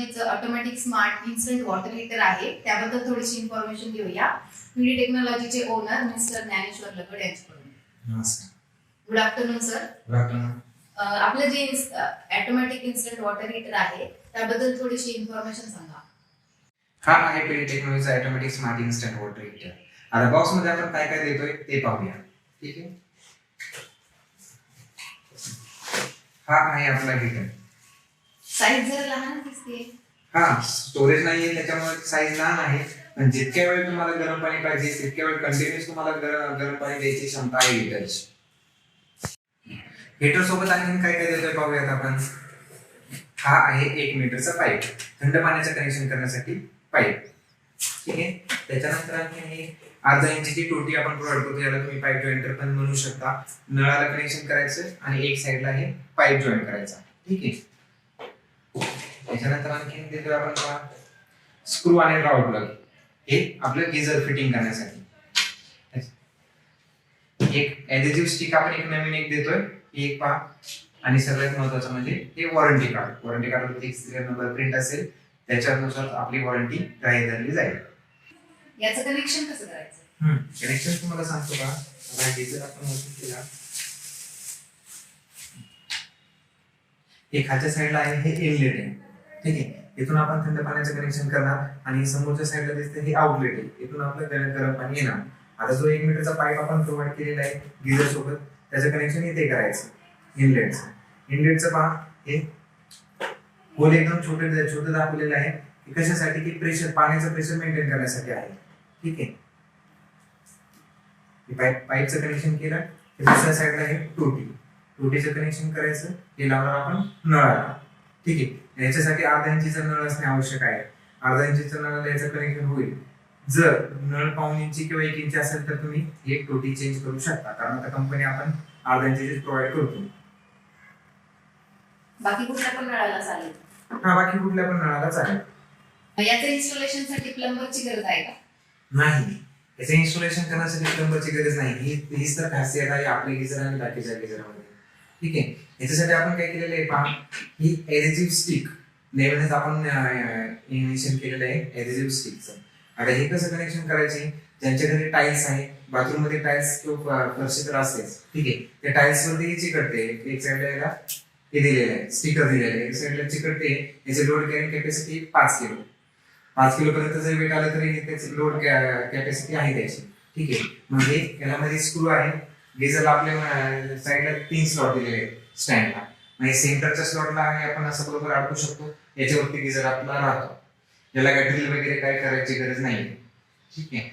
टेक्नॉलॉजीचं automatic smart instant water heater आहे. त्याबद्दल थोडीशी इन्फॉर्मेशन घेऊया. पीडी टेक्नॉलॉजीचे ओनर मिस्टर ज्ञानेश्वर लगड यांच्याकडून. Good afternoon sir good afternoon आपलं जे ऑटोमॅटिक इन्स्टंट वॉटर हीटर आहे त्याबद्दल थोडीशी इन्फॉर्मेशन सांगा. हा आहे पीडी टेक्नॉलॉजीचा automatic smart instant water heater आता बॉक्समध्ये आपण काय काय देतोय ते पाहूया. ठीक आहे? हा आहे आपला हीटर साईज जर लहान दिसते. हा स्टोरेज नाहीये त्याच्यामुळे साईज लहान आहे. पण जितक्या वेळ तुम्हाला गरम पाणी पाहिजे तितक्या वेळ कंटिन्युअस तुम्हाला गरम गरम पाणी द्यायची क्षमता आहे हिटरची हिटर सोबत आणखी काय काय देतोय पाहूयात आपण? हा आहे एक मीटरचा पाईप थंड पाण्याचं कनेक्शन करण्यासाठी पाईप ठीक आहे? त्याच्यानंतर आणखी हे अर्धा इंचची टोटी आपण प्रोव्हाइड करतो याला तुम्ही पाईप जॉईंटर पण म्हणू शकता. नळाला कनेक्शन करायचं आणि एक साईडला हे पाईप जॉईन करायचा. ठीक आहे? त्याच्यानंतर आणखी देतोय आपण बघा स्क्रू आणि ड्रॉवर प्लग. हे आपलं गिझर फिटिंग करण्यासाठी. एक ऍडेजिव्ह स्टिक आपण एक नवीन एक देतोय. एक पहा. आणि सगळ्यात महत्वाचं म्हणजे हे वॉरंटी कार्ड वॉरंटी कार्ड एक सिरियल नंबर प्रिंट असेल त्याच्यानुसार आपली वॉरंटी ग्राह्य धरली जाईल. याचं कनेक्शन कसं करायचं? कनेक्शन तुम्हाला सांगतो का? आपण केला. हे खालच्या साईडला आहे हे इनलेट आहे. ठीक आहे? इथून आपण थंड पाण्याचं कनेक्शन करणार आणि समोरच्या साईडला दिसते हे आउटलेट आहे. इथून आपलं गरम गरम पाणी येणार. आता जो एक मीटरचा पाईप आपण प्रोव्हाइड केलेला आहे गिझर सोबत त्याचं कनेक्शन इथे करायचं. इनलेटचं इनलेटचं पहा हे होल एकदम छोटे छोटे दाखवलेलं आहे की कशासाठी की प्रेशर पाण्याचं प्रेशर मेंटेन करण्यासाठी आहे. ठीक आहे? पाईप पाईपचं कनेक्शन केलं. दुसऱ्या साईडला हे टोटी. टोटीचं कनेक्शन करायचं हे लावणार आपण नळाला ठीक आहे? याच्यासाठी अर्धा इंचीचा नळ असणे आवश्यक आहे. अर्धा इंचीचा नळाला याचं कनेक्शन होईल. जर नळ पाऊन इंची किंवा एक इंची असेल तर तुम्ही एक टोटी चेंज करू शकता. कारण आता कंपनी आपण अर्धा इंचीची प्रोव्हाइड करतो. बाकी कुठल्या पण नळाला चालेल. हा बाकी कुठल्या पण नळाला चालेल. याचं इन्स्टॉलेशनसाठी प्लंबरची गरज आहे का? नाही. याचं इन्स्टॉलेशन करण्यासाठी प्लंबरची गरज नाही. ही हीच तर खासियत आहे आपल्या गिझर आणि बाकीच्या गिझरमध्ये ठीक आहे. याच्यासाठी आपण काय केलेलं आहे पहा ही एरेजिव्ह स्टिक नेहमीच आपण इनिशियल केलेलं आहे एरेजिव्ह स्टिकचं आता हे कसं कनेक्शन करायचे? ज्यांच्या घरी टाईल्स आहे बाथरूममध्ये टाईल्स किंवा फरशी तर असतेच. ठीक आहे. त्या टाईल्स वरती चिकटते. एक साईडला याला हे दिलेलं आहे स्टिकर दिलेलं आहे. एक साईडला चिकटते. याचे लोड कॅरिंग कॅपॅसिटी पाच किलो पाच किलो पर्यंत जर वेट आलं तरी त्याची लोड कॅपॅसिटी आहे त्याची. ठीक आहे. म्हणजे याला मध्ये स्क्रू आहे. गिझरला आपल्या साईडला तीन स्लॉट दिलेले आहेत स्टँडला म्हणजे सेंटरच्या स्लॉटला आहे आपण असं बरोबर अडकू शकतो. याच्यावरती गिझर आपला राहतो. याला काय ड्रिल वगैरे काय करायची गरज नाही ठीक आहे.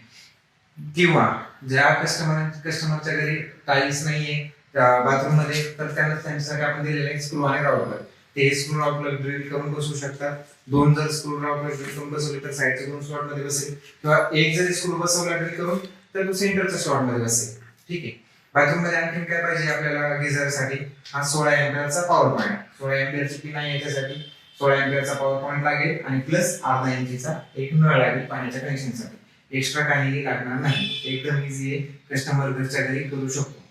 किंवा ज्या कस्टमर कस्टमरच्या घरी टाईल्स नाहीये बाथरूममध्ये तर त्यांना त्यांच्यासाठी आपण दिलेले आहे स्क्रू आणि राऊटर ते स्क्रू राऊटर ड्रिल करून बसू शकतात. दोन जर स्क्रू राऊटर ड्रिल करून बसवले तर साईडच्या दोन स्लॉटमध्ये बसेल. किंवा एक जरी स्क्रू बसवला ड्रिल करून तर तो सेंटरच्या स्लॉटमध्ये बसेल. ठीक आहे. बाथरूममध्ये आणखी काय पाहिजे आपल्याला गिझरसाठी हा सोळा एम्पियरचा पॉवर पॉईंट सोळा एम्पियरची पिन आहे याच्यासाठी. सोळा एम्पियरचा पॉवर पॉईंट लागेल आणि प्लस अर्धा इंचीचा एक नळ लागेल पाण्याच्या कनेक्शनसाठी. एक्स्ट्रा काहीही लागणार नाही. एकदम इझी आहे. कस्टमर घरच्या घरी करू शकतो.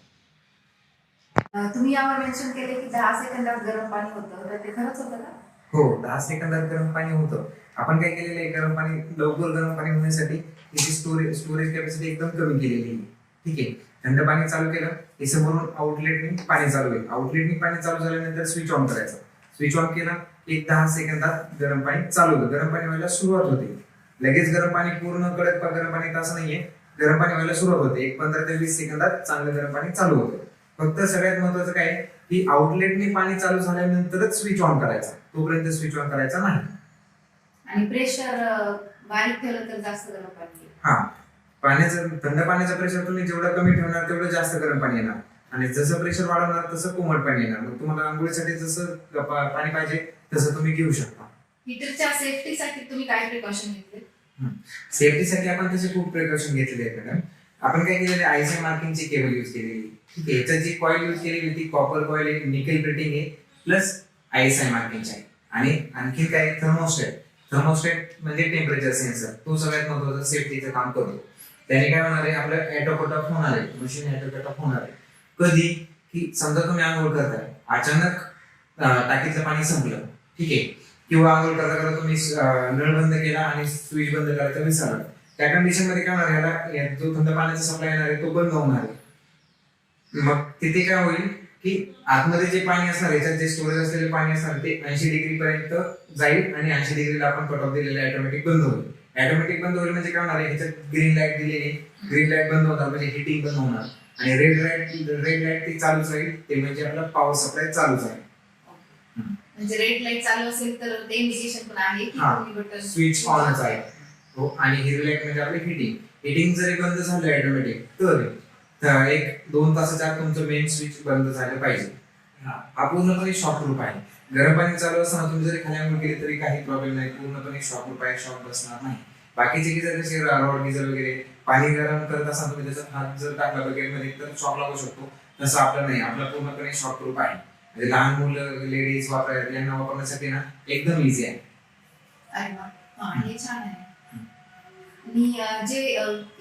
तुम्ही यावर मेन्शन केले की दहा सेकंदात गरम पाणी होतं. तर ते खरंच होतं का? हो दहा सेकंदात गरम पाणी होतं. आपण काय केलेलं आहे? गरम पाणी लवकर गरम पाणी होण्यासाठी त्याची स्टोरेज स्टोरेज कॅपॅसिटी एकदम कमी केलेली आहे. ठीक आहे? थंड पाणी चालू केलं. हे समोरून आउटलेटने पाणी चालू होईल आउटलेटने पाणी चालू झाल्यानंतर स्विच ऑन करायचं. स्विच ऑन केला एक दहा सेकंदात गरम पाणी चालू होतं. गरम पाणी व्हायला सुरुवात होते. लगेच गरम पाणी पूर्ण कडक गरम पाणी तसं नाहीये. गरम पाणी व्हायला सुरुवात होते. एक पंधरा ते वीस सेकंदात चांगलं गरम पाणी चालू होतं. फक्त सगळ्यात महत्वाचं काय की आउटलेटने पाणी चालू झाल्यानंतरच स्विच ऑन करायचा. तोपर्यंत स्विच ऑन करायचा नाही. आणि प्रेशर बारीक ठेवलं तर जास्त गरम पाणी. हा. पाण्याचं थंड पाण्याचं प्रेशर तुम्ही जेवढं कमी ठेवणार तेवढं जास्त गरम पाणी येणार. आणि जसं प्रेशर वाढवणार तसं कोमट पाणी येणार. मग तुम्हाला आंघोळीसाठी जसं पाणी पाहिजे तसं तुम्ही घेऊ शकता. हीटरच्या सेफ्टीसाठी तुम्ही काय प्रिकॉशन घेतले? सेफ्टीसाठी आपण तसे खूप प्रिकॉशन घेतलेले आहेत मॅडम आपण काय केलेले आयसी मार्किंगची केबल युज केलेली. ठीक आहे याच्यात जी कॉईल युज केलेली होती कॉपर कॉईल आहे निकेल प्रिटिंग आहे प्लस आयएसआय मार्किंगची आहे. आणि आणखी काय? थर्मोस्टेट थर्मोस्टेट म्हणजे टेम्परेचर सेन्सर तो सगळ्यात महत्त्वाचा सेफ्टीचं काम करतो. त्याने काय होणार आहे आपलं ऍटोकट फोन होणार आहे मशीन ऍटोकट फोन होणार आहे कधी? की समजा तुम्ही आंघोळ करताय अचानक टाकीचं पाणी संपलं ठीक आहे? किंवा आंघोळ करता करता तुम्ही नळ बंद केला आणि स्विच बंद करायचा विसरला. त्या कंडिशनमध्ये काय होणार याला जो थंड पाण्याचा सप्लाय येणार आहे तो बंद होणार आहे. मग तिथे काय होईल की आतमध्ये जे पाणी असणार याच्यात जे स्टोरेज असलेले पाणी असणार ते ऐंशी डिग्री पर्यंत जाईल आणि ऐंशी डिग्रीला आपण कट ऑफ दिलेले ऑटोमॅटिक बंद होईल. ऑटोमॅटिक बंद होईल म्हणजे काय होणार आहे? ह्याच्यात ग्रीन लाइट दिलेली ग्रीन लाइट बंद होणार म्हणजे हिटिंग बंद होणार. आणि रेड लाइट रेड लाइट ती चालूच राहील. ते म्हणजे आपला पॉवर सप्लाय चालूच आहे. म्हणजे रेड लाइट चालू असेल तर ते इंडिकेशन पण आहे की. तुम्ही बटन स्विच ऑनच आहे. हो आणि हिरवी लाइट म्हणजे आपली हिटिंग हिटिंग जरी बंद झालं ऑटोमॅटिक तर एक दोन तासाच्या आत तुमचं मेन स्विच बंद झालं पाहिजे. हा हा पूर्णपणे शॉर्ट लूप आहे. गरम पाणी चालू असताना तुम्ही जरी खाली आंघोळ केली तरी काही प्रॉब्लेम नाही. पूर्णपणे शॉर्ट पाय आहे शॉर्ट बसणार नाही. बाकीचे गिजर कसे रॉड गिजर वगैरे. पाणी गरम करत असताना तुम्ही त्याचा हात जर टाकला बकेटमध्ये तर शॉक लागू शकतो. तसं आपलं नाही. आपलं पूर्णपणे शॉर्ट प्रूफ आहे. म्हणजे लहान मुलं लेडीज वापर यांना वापरण्यासाठी ना एकदम इझी आहे. अरे वा. हे छान आहे. आणि जे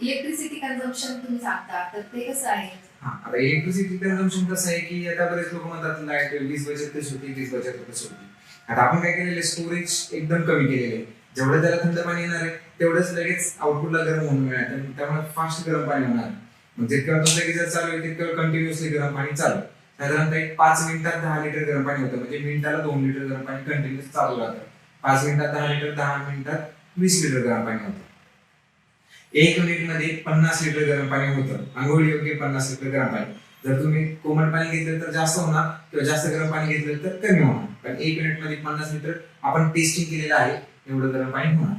इलेक्ट्रिसिटी कन्झम्पशन तुम्ही सांगता तर ते कसं आहे? आता इलेक्ट्रिसिटी कन्झम्पन कसं आहे की आता बरेच लोक म्हणतात लाइट वीस बचत कशी होती वीस बचत कशी होती. आता आपण काय केलेलं स्टोरेज एकदम कमी केलेले जेवढं त्याला थंड पाणी येणार आहे तेवढंच लगेच आउटपुटला गरम होऊन मिळणार त्यामुळे- फास्ट गरम पाणी होणार मग जितकं तुमचं गिजर चालू आहे तितकं कंटिन्युअसली गरम पाणी चालू साधारणतः एक पाच मिनिटात दहा लिटर गरम पाणी होतं. म्हणजे मिनिटाला दोन लिटर गरम पाणी कंटिन्युअस चालू राहतं. पाच मिनिटात दहा लिटर दहा मिनिटात वीस लिटर गरम पाणी होतं. एक मिनिटमध्ये पन्नास लिटर गरम पाणी होतं. आंघोळ योग्य पन्नास लिटर गरम पाणी. जर तुम्ही कोमट पाणी घेतलं तर जास्त होणार किंवा जास्त गरम पाणी घेतलं तर कमी होणार. कारण एक मिनिटमध्ये पन्नास लिटर आपण टेस्टिंग केलेलं आहे एवढं गरम पाणी होणार.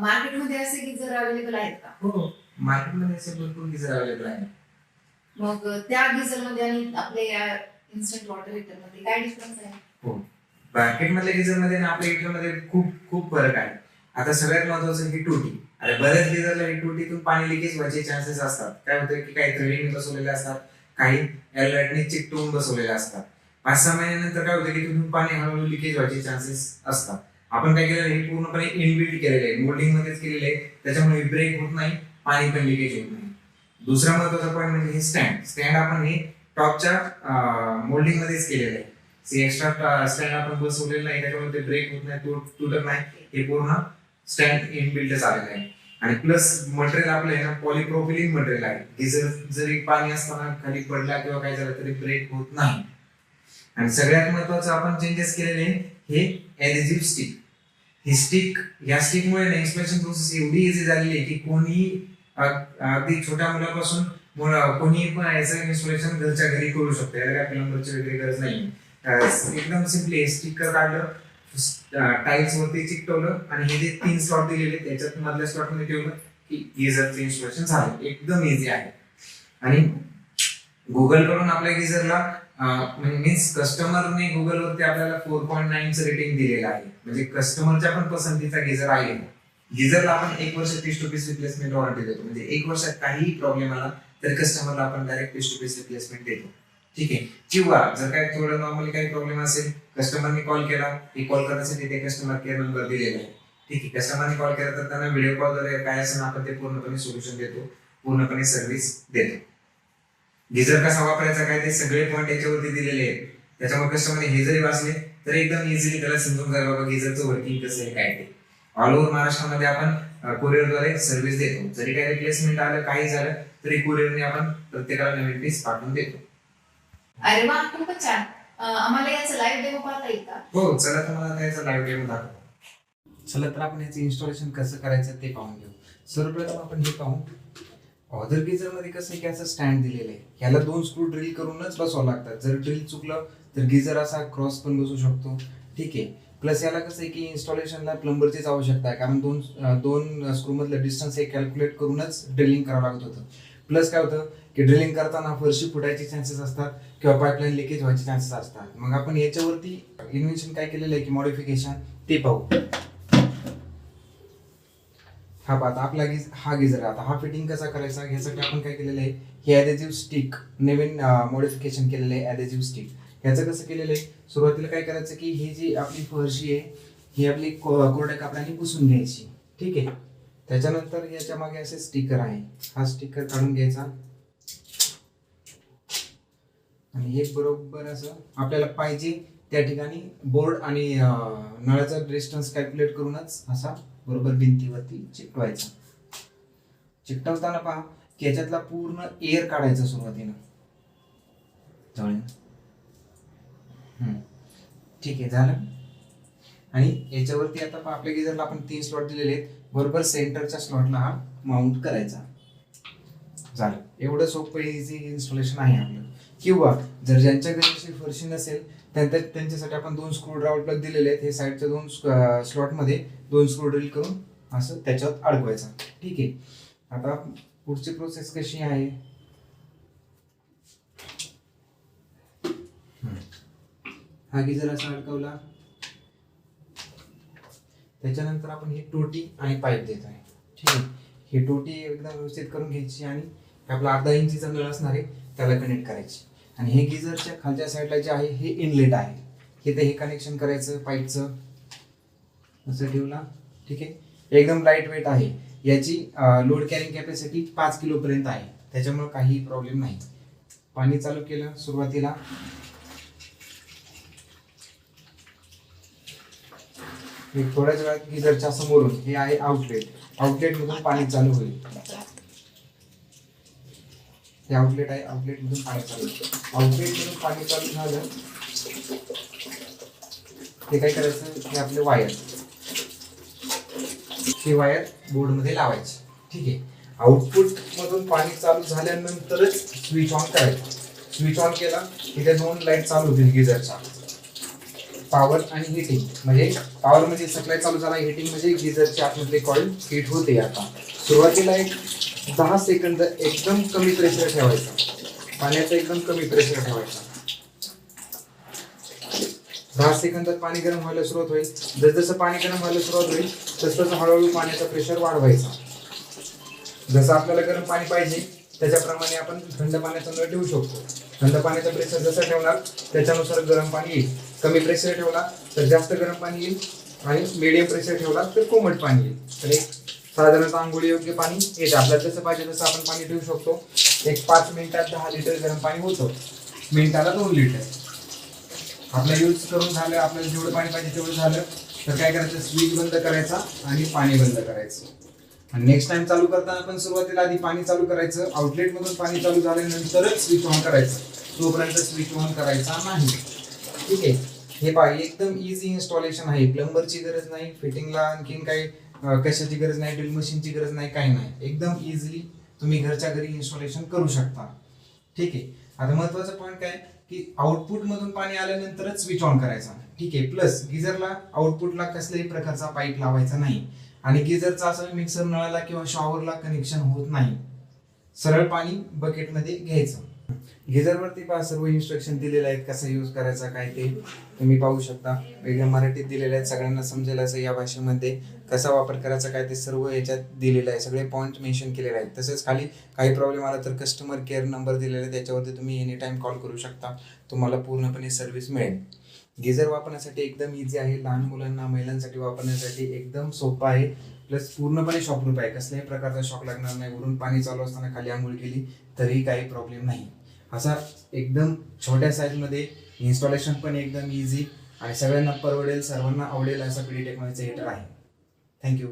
मार्केटमध्ये असे गिझर अवेलेबल आहेत का? हो मार्केटमध्ये असे भरपूर गिझर अवेलेबल आहे मग त्या गिझरमध्ये आणि आपल्या या इन्स्टंट वॉटर हिटरमध्ये काय डिफरन्स आहे? मार्केटमधल्या गिझरमध्ये आणि आपल्या गिझरमध्ये खूप खूप फरक आहे. आता सगळ्यात महत्वाचं ही टोटी. अरे बऱ्याच लिझरला ही टोटीतून पाणी लिकेज व्हायचे चान्सेस असतात. काय होतं की काही थ्रेडिंग बसवलेले असतात काही एअरलाईटने चिकटवून बसवलेले असतात. पाच सहा महिन्यानंतर काय होतं की तिथून पाणी हळूहळू लिकेज व्हायचे चान्सेस असतात. आपण काय केलेलं हे पूर्णपणे इनबिल्ड केलेलं आहे. मोल्डिंग मध्येच केलेलं आहे. त्याच्यामुळे ब्रेक होत नाही पाणी पण लिकेज होत नाही. दुसरा महत्त्वाचा पॉईंट म्हणजे हे स्टँड स्टँड आपण हे टॉपच्या मोल्डिंग मध्येच केलेलं आहे. एक्स्ट्रा स्टँड आपण बसवलेलं नाही त्याच्यामुळे ते ब्रेक होत नाही तुटत नाही. हे पूर्ण स्टँड इनबिल्टच आलेलं आहे. आणि प्लस मटेरियल आपलं आहे ना पॉलिप्रोपिलिन मटेरियल आहे. डिझेल जर जरी पाणी असताना खाली पडला किंवा काय झालं तरी ब्रेक होत नाही. आणि सगळ्यात महत्वाचं आपण चेंजेस केलेले हे एडेजिव्ह स्टिक ही स्टिक या स्टिकमुळे ना इन्स्पेक्शन प्रोसेस एवढी इझी झालेली आहे की कोणी अगदी छोट्या मुलापासून कोणीही कोणी पण याचं इन्स्टॉलेशन घरच्या घरी करू शकतो. याला काय प्लंबरची वगैरे गरज नाही एकदम सिम्पली स्टिकर काढलं टाईल्स वरती चिकटवलं आणि हे जे तीन स्लॉट दिलेले त्याच्यात मधल्या स्लॉटमध्ये ठेवलं की गिझरचं इन्स्टॉलेशन झालं. एकदम इझी आहे. आणि गुगल करून आपल्या गिझरला मीन्स कस्टमरने गुगल वरती आपल्याला फोर पॉईंट नाईनचं रेटिंग दिलेलं आहे. म्हणजे कस्टमरच्या पण पसंतीचा गिझर आहे. गिझरला आपण एक वर्ष piece to piece replacement warranty देतो. म्हणजे एक वर्षात काहीही प्रॉब्लेम आला तर कस्टमरला आपण direct piece to piece replacement देतो. ठीक आहे. किंवा जर काय थोडं नॉर्मली काही प्रॉब्लेम असेल कस्टमरने कॉल केला हे कॉल करण्यासाठी ते कस्टमर केअर नंबर दिलेला आहे. ठीक आहे. कस्टमरने कॉल केला तर त्यांना व्हिडिओ कॉल कॉलद्वारे काय असेल आपण ते पूर्णपणे सोल्युशन देतो पूर्णपणे सर्व्हिस देतो. गिझर कसा वापरायचा काय ते सगळे पॉईंट याच्यावरती दिलेले आहेत. त्याच्यामुळे कस्टमरने हे जरी वाचले तर एकदम इझिली त्याला समजून जाईल बाबा गिझरचं वर्किंग कसं आहे काय ते. ऑल ओव्हर महाराष्ट्रामध्ये आपण कुरिअरद्वारे सर्व्हिस देतो. जरी काही रिप्लेसमेंट आलं काही झालं तरी कुरिअरने आपण प्रत्येकाला नवीन पीस पाठवून देतो. अरे वा खूपच छान. अं, आम्हाला याचं लाईव्ह डेमो पाहता येईल का हो चला तर मला त्याचा लाईव्ह डेमो दाखव. चला तर आपण याचं इन्स्टॉलेशन कसं करायचं ते पाहून घेऊ. सर्वप्रथम आपण हे पाहू. ऑदर गिझरमध्ये कसं आहे की असं स्टँड दिलेलं आहे. याला दोन स्क्रू ड्रिल करूनच बसवावं लागतात जर ड्रिल चुकलं तर गिझर असा क्रॉस पण बसू शकतो. ठीक आहे. प्लस याला कसं आहे की इन्स्टॉलेशनला प्लंबरचीच आवश्यकता आहे. कारण दोन अं, दोन स्क्रू मधलं डिस्टन्स हे कॅल्क्युलेट करूनच ड्रिलिंग करावं लागत होतं. प्लस काय होतं? की ड्रिलिंग करताना फरशी फुटायचे चान्सेस असतात किंवा पाईपलाईन लिकेज व्हायचे चान्सेस असतात. मग आपण याच्यावरती इन्व्हेन्शन काय केलेलं आहे की मॉडिफिकेशन ते पाहू. हा पाहता आपला गिज हा गिझर आता हा फिटिंग कसा करायचा? ह्यासाठी आपण काय केलेलं आहे? हे ॲडेजिव्ह स्टिक नवीन मॉडिफिकेशन केलेलं आहे ॲडेजिव्ह स्टिक ह्याचं कसं केलेलं आहे? सुरुवातीला काय करायचं की ही जी आपली फरशी आहे ही आपली को- कोरड्या कापडाने पुसून घ्यायची. ठीक आहे? त्याच्यानंतर याच्या मागे असे स्टिकर आहे. हा स्टिकर काढून घ्यायचा. आणि हे बरोबर असं आपल्याला पाहिजे त्या ठिकाणी बोर्ड आणि नळाचा डिस्टन्स कॅल्क्युलेट करूनच असा बरोबर भिंतीवरती चिकटवायचा. चिकटवताना पहा की याच्यातला पूर्ण एअर काढायचा सुरुवातीनं. जवळ हम्म. ठीक आहे झालं. आणि याच्यावरती आता आपल्या गिझरला आपण तीन स्लॉट दिलेले आहेत. बरोबर सेंटरच्या स्लॉटला हा माउंट करायचा. झालं. एवढं सोपं इझी इन्स्टॉलेशन आहे आपलं. किंवा जर ज्यांच्या अशी फरशी नसेल त्यांच्या त्यांच्यासाठी आपण दोन स्क्रू ड्राईव्ह प्लग दिलेले आहेत. हे साईडच्या दोन स्लॉटमध्ये दोन स्क्रू ड्रिल करून असं त्याच्यात अडकवायचं. ठीक आहे. आता पुढची प्रोसेस कशी आहे? हा हा गिझर असा अडकवला? त्याच्यानंतर आपण ही टोटी आणि पाईप देत आहे. ठीक आहे. ही टोटी एकदम व्यवस्थित करून घ्यायची आणि आपला अर्धा इंचीचा नळ असणार आहे त्याला कनेक्ट करायची. आणि हे गिझरच्या खालच्या साईडला जे आहे हे इनलेट आहे. हे हे कनेक्शन करायचं पाईपचं असं ठेवला. ठीक आहे? एकदम लाइट वेट आहे. याची लोड कॅरिंग कॅपॅसिटी पाच किलोपर्यंत आहे. त्याच्यामुळं काही प्रॉब्लेम नाही. पाणी चालू केलं सुरुवातीला. थोड्याच वेळात गिझरच्या समोरून हे आहे आउटलेट आउटलेटमधून पाणी चालू होईल. हे आउटलेट आहे. आउटलेट मधून पाणी चालू आउटलेटमधून आउटलेट मधून पाणी चालू झालं हे काय करायचं? हे आपले वायर ही वायर बोर्डमध्ये लावायची. ठीक आहे. आउटपुट मधून पाणी चालू झाल्यानंतरच स्विच ऑन करायचं. स्विच ऑन केला इथे दोन लाइट चालू होतील गिझरच्या पॉवर आणि हिटिंग म्हणजे पॉवर म्हणजे सप्लाय चालू झाला हिटिंग म्हणजे गिझरची आतमधले कॉईल हिट होते आता. सुरुवातीला एक दहा सेकंद एकदम कमी प्रेशर ठेवायचा. पाण्याचा एकदम कमी प्रेशर ठेवायचा. दहा सेकंदात पाणी गरम व्हायला सुरुवात होईल. जसजसं पाणी गरम व्हायला सुरुवात होईल तसतसं हळूहळू पाण्याचा प्रेशर वाढवायचा. जसं आपल्याला गरम पाणी पाहिजे त्याच्याप्रमाणे आपण थंड पाण्याचा नळ ठेवू शकतो. थंड पाण्याचा प्रेशर जसा ठेवणार त्याच्यानुसार गरम पाणी येईल. कमी प्रेशर ठेवला तर जास्त गरम पाणी येईल आणि मिडियम प्रेशर ठेवला तर कोमट पाणी येईल. तर एक साधारणतः आंघोळी योग्य पाणी येते. आपल्याला जसं पाहिजे तसं आपण पाणी ठेवू शकतो. एक पाच मिनिटात दहा लिटर गरम पाणी होतं. मिनिटाला दोन लिटर. आपलं यूज करून झालं आपल्याला जेवढं पाणी पाहिजे तेवढं झालं. तर काय करायचं? स्विच बंद करायचा आणि पाणी बंद करायचं. आणि नेक्स्ट टाइम चालू करताना पण सुरुवातीला आधी पाणी चालू करायचं. आउटलेट मधून पाणी चालू झाल्यानंतरच स्विच ऑन करायचं. तोपर्यंत स्विच ऑन करायचा नाही. ठीक आहे? हे पाहिजे एकदम इझी इन्स्टॉलेशन आहे. प्लंबरची गरज नाही. फिटिंगला आणखीन काही कशाची गरज नाही ड्रिल मशीनची गरज नाही काही नाही. एकदम इझिली तुम्ही घरच्या घरी इन्स्टॉलेशन करू शकता. ठीक आहे? आता महत्त्वाचा पॉईंट काय? की आउटपुट मधून पाणी आल्यानंतरच स्विच ऑन करायचा. ठीक आहे? प्लस गिझरला आउटपुटला कसल्याही प्रकारचा पाईप लावायचा नाही. आणि गिझरचा असं मिक्सर नळाला किंवा शॉवरला कनेक्शन होत नाही. सरळ पाणी बकेटमध्ये घ्यायचं. गिझरवरती पहा सर्व इन्स्ट्रक्शन दिलेले आहेत कसं यूज करायचा काय ते. तुम्ही पाहू शकता. वेगळ्या मराठीत दिलेले आहेत सगळ्यांना समजेल असं या भाषेमध्ये. कसा वापर करायचा काय ते सर्व याच्यात दिलेलं आहे. सगळे पॉईंट मेन्शन केलेले आहेत. तसेच खाली काही प्रॉब्लेम आला तर कस्टमर केअर नंबर दिलेला आहे त्याच्यावरती तुम्ही एनी टाईम कॉल करू शकता. तुम्हाला पूर्णपणे सर्व्हिस मिळेल. गिझर वापरण्यासाठी एकदम इझी आहे. लहान मुलांना महिलांसाठी वापरण्यासाठी एकदम सोपं आहे. प्लस पूर्णपणे शॉकप्रूफ आहे. कसल्याही प्रकारचा शॉक लागणार नाही. वरून पाणी चालू असताना खाली आंघोळ केली तरी काही प्रॉब्लेम नाही. असा एकदम छोट्या साईजमध्ये इन्स्टॉलेशन पण एकदम इझी आणि सगळ्यांना परवडेल सर्वांना आवडेल असा पीडी टेक्नॉलॉजीचा हिटर आहे. थँक्यू